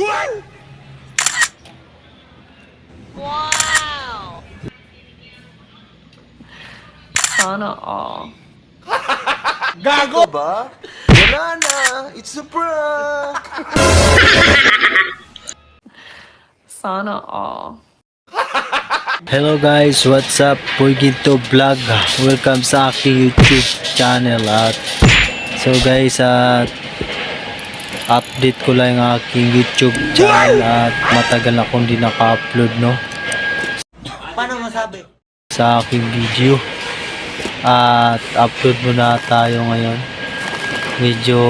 Wow! Sana all. Gago ba? Wala na. It's a prank. Sana all. Hello guys, what's up? Pugito Vlog. Welcome sa aking YouTube channel at so guys at update ko lang ang aking YouTube channel at matagal na akong di naka-upload no? Paano masabi? sa aking video. At upload muna tayo ngayon. Medyo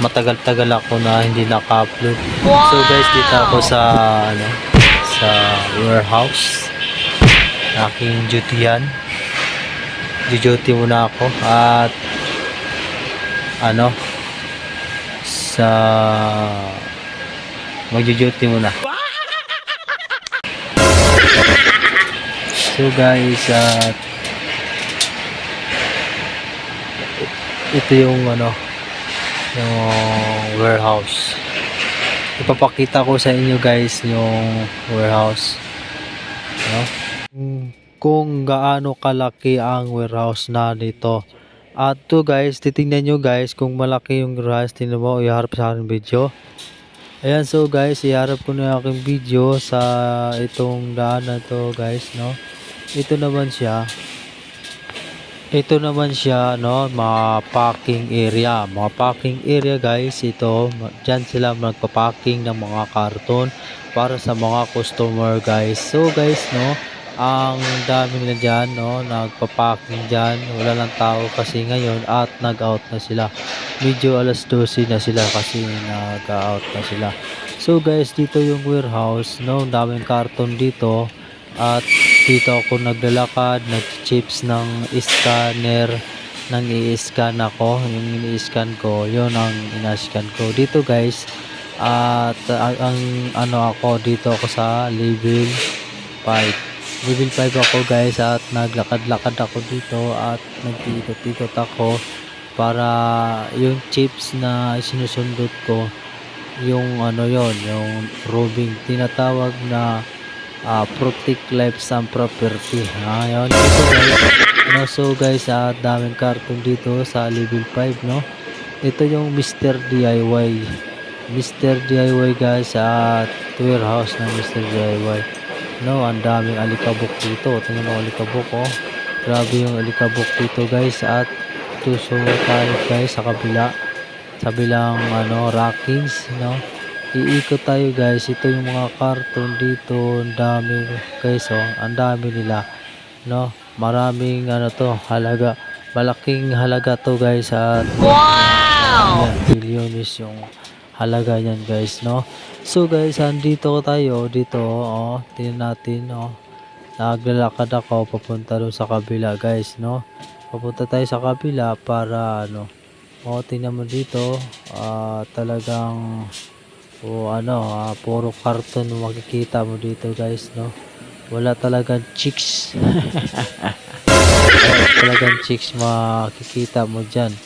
matagal-tagal ako na hindi naka-upload. So guys dito ako sa ano sa warehouse. Aking duty yan. Duty muna ako. At ano sa magjo-duty muna. So guys at ito yung ano yung warehouse. Ipapakita ko sa inyo guys yung warehouse. No? Mm, kung gaano kalaki ang warehouse na dito at to guys titingnan nyo guys kung malaki yung warehouse tingnan mo iharap sa aking video. Ayan so guys iharap ko na aking video sa itong daan na to guys no? Ito naman siya. Ito naman siya no? Mga parking area. Mga parking area guys ito. Dyan sila magpa-packing ng mga karton para sa mga customer guys. So guys no ang dami nila dyan no? Nagpa-packing dyan. Wala lang tao kasi ngayon at nag-out na sila. Medyo alas 12 na sila kasi nag-out na sila. So guys dito yung warehouse no? Daming karton dito. At dito ako naglalakad, nag-chips ng scanner nang i-scan ako, yung ini-scan ko, yun ang ina-scan ko. Dito guys, at ang, ang ano ako, dito ako sa level 5. Level 5 ako guys at naglakad-lakad ako dito at nag-ikot-ikot ako para yung chips na sinusundot ko yung ano yon yung roving tinatawag na ah protect lives and property ah yun dito guys no, so guys ah, daming karton dito sa level 5 no ito yung Mr. DIY Mr. DIY guys at warehouse ng Mr. DIY no ang daming alikabok dito. Tingnan mo alikabok oh. Grabe yung alikabok dito guys. At tuso tayo guys sa kabila. Sa bilang ano rackings no? Iikot tayo guys. Ito yung mga karton dito. Ang dami guys oh. Ang dami nila no? Maraming ano to halaga. Malaking halaga to guys. At Wow! yan, bilyones yung halaga niyan guys no? So guys andito tayo dito oh tingnan natin oh. Naglalakad ako papunta doon sa kabila guys no? Papunta tayo sa kabila para ano oh tingnan mo dito ah talagang o ano ah, puro karton makikita mo dito guys no? Wala talagang chicks. Wala talagang chicks makikita mo dyan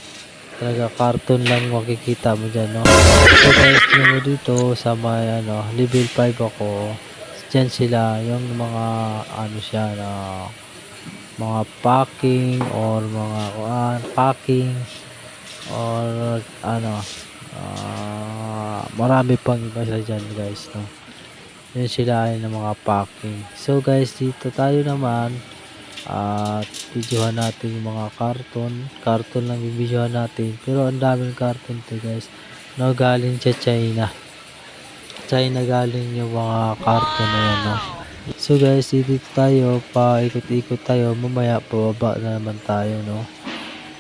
talaga karton lang makikita mo dyan no? So guys mo dito sa may ano level 5 ako dyan sila yung mga ano siya na mga packing or mga kuan packing or ano ah, marami pang iba sa dyan guys no? Yun sila ay mga packing. So guys dito tayo naman at videohan natin yung mga karton. Karton lang yung videohan natin. Pero ang daming karton to guys. No galing sa China. China galing yung mga karton na yan no? So guys dito tayo. Pa ikot-ikot tayo. Mamaya pababa na naman tayo no?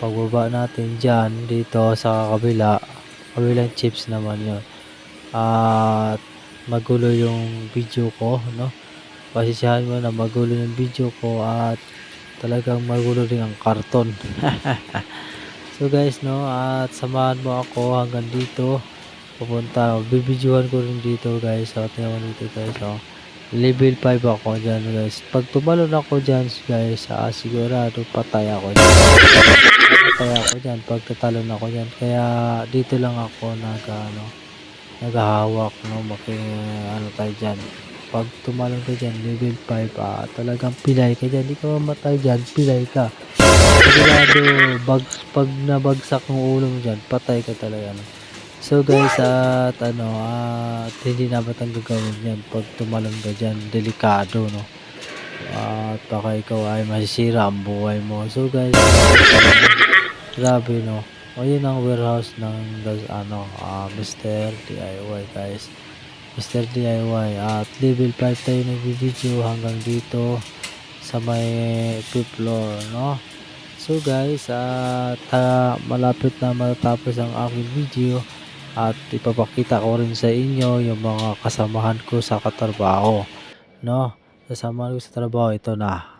Pagbaba natin dyan dito sa kabila. Kabilang chips naman yun. At magulo yung video ko no? Pasisyahan mo na magulo yung video ko at talagang magulo rin ang karton. So guys no at samahan mo ako hanggang dito. Pupunta bibidyohan ko rin dito guys. So tingnan dito guys so level 5 ako dyan guys. Pag tumalon ako dyan guys ah, sigurado patay ako dyan. Patay ako dyan pag tatalon ako dyan. Kaya dito lang ako nag ano naghahawak no maki ano tayo dyan pag tumalon ka dyan level 5 ah, talagang pilay ka dyan. Di ka mamatay dyan pilay ka. Sigurado bag, pag nabagsak ng ulo mo dyan patay ka talaga. No? so guys at ano at hindi na ba't ang gagawin yan pag tumalon ka dyan? Delikado no? At baka ikaw ay masisira ang buhay mo. So guys grabe no? O yun ang warehouse ng ano ah, Mr. DIY guys Mr. DIY at level 5 tayo nag-video hanggang dito sa may fifth floor no so guys at ah, malapit na matatapos ang aking video at ipapakita ko rin sa inyo yung mga kasamahan ko sa katrabaho no kasamahan ko sa trabaho ito na